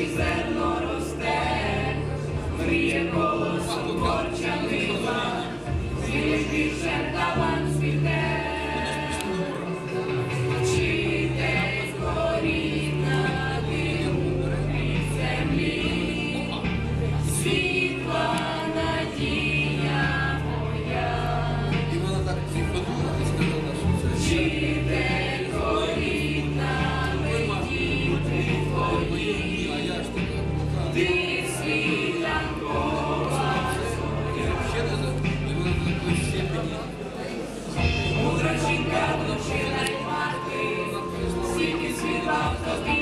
І Всі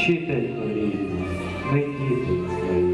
вчителько рідна, ми діти твої.